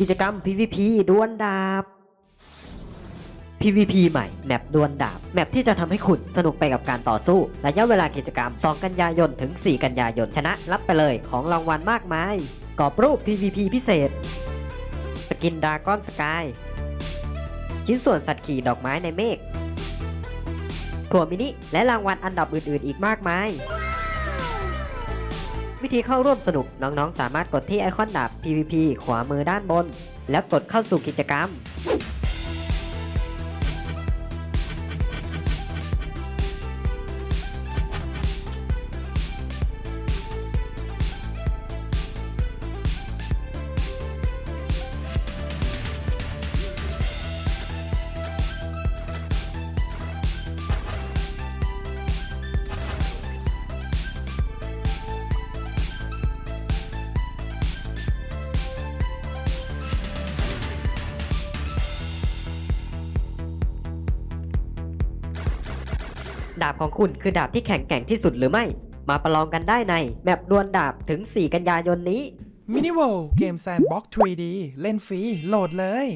กิจกรรม PVP ดวลดาบ PVP ใหม่ แมปดวลดาบ แมปที่จะทำให้คุณสนุกไปกับการต่อสู้ ระยะเวลากิจกรรม 2 กันยายน ถึง 4 กันยายน ชนะ รับไปเลยของรางวัลมากมาย กรอบรูป PVP พิเศษ สกินดากอนสกาย ชิ้นส่วนสัตว์ขี่ดอกไม้ในเมฆถั่วมินิ และรางวัลอันดับอื่นๆ อีกมากมาย วิธีเข้าร่วมสนุกน้องๆ สามารถกดที่ไอคอนดาบ PVP ขวามือด้านบน แล้วกดเข้าสู่กิจกรรม ดาบของคุณคือดาบที่แข็งแกร่งที่สุดหรือไม่ มาประลองกันได้ใน แมปดวลดาบถึง 4 กันยายนนี้ มินิ w o r l d เกมแซนบ็อก 3D เล่นฟรีโหลดเลย